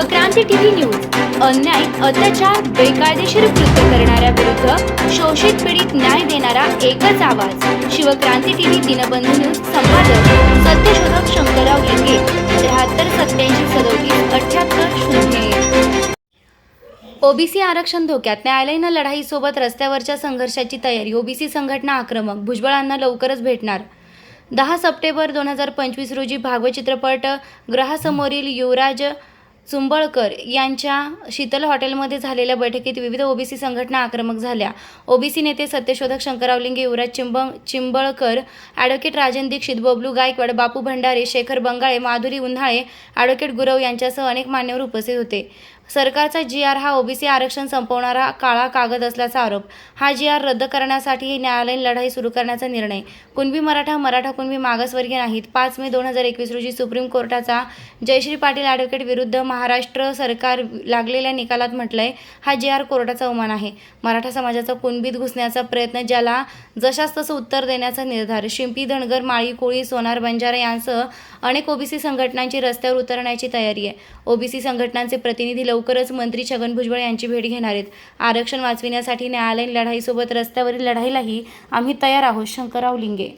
OBC TV news. अन्याय अत्याचार बेकायदेशीर कृत्य करणाऱ्या विरुद्ध शोषित पीडित न्याय देणारा एकच आवाज. शिवक्रांती टीव्ही दिनबंधू न्यूज संपादक सत्यशोधक शंकरराव लिंगे त्र्याहत्तर सत्याऐंशी सदोतीस अठ्याहत्तर शून्य ओबीसी आरक्षण धोक्यात. न्यायालयीन लढाईसोबत रस्त्यावरच्या संघर्षाची तयारी. ओबीसी संघटना आक्रमक. भुजबळांना लवकरच भेटणार. दहा सप्टेंबर दोन हजार पंचवीस रोजी भागवत चित्रपट ग्रहासमोरील युवराज चुंबळकर यांच्या शीतल हॉटेलमध्ये झालेल्या बैठकीत विविध ओबीसी संघटना आक्रमक झाल्या. ओबीसी नेते सत्यशोधक शंकरराव लिंगे युवराज चिंब चिंबळकर ॲडव्होकेट राजन दीक्षित बबलू गायकवाड बापू भंडारे शेखर बंगाळे माधुरी उन्हाळे ॲडव्होकेट गुरव यांच्यासह अनेक मान्यवर उपस्थित होते. सरकारचा जी आर हा ओबीसी आरक्षण संपवणारा काळा कागद असल्याचा आरोप. हा जी आर रद्द करण्यासाठी न्यायालयीन लढाई सुरू करण्याचा निर्णय. कुणबी मराठा मराठा कुणबी मागासवर्गीय नाहीत. पाच मे दोन हजार एकवीस रोजी सुप्रीम कोर्टाचा जयश्री पाटील ॲडव्होकेट विरुद्ध महाराष्ट्र सरकार लागलेल्या निकालात म्हटलंय हा जी आर कोर्टाचा अवमान आहे. मराठा समाजाचा कुणबीत घुसण्याचा प्रयत्न ज्याला जशास तसं उत्तर देण्याचा निर्धार शिंपी धनगर माळी कोळी सोनार बंजारा यांसह अनेक ओबीसी संघटनांची रस्त्यावर उतरण्याची तयारी आहे. ओबीसी संघटनांचे प्रतिनिधी लवकरच मंत्री छगन भुजबळ यांची भेट घेणार आहेत. आरक्षण वाचविण्यासाठी न्यायालयीन लढाईसोबत रस्त्यावरील लढाईलाही आम्ही तयार आहोत शंकरराव लिंगे.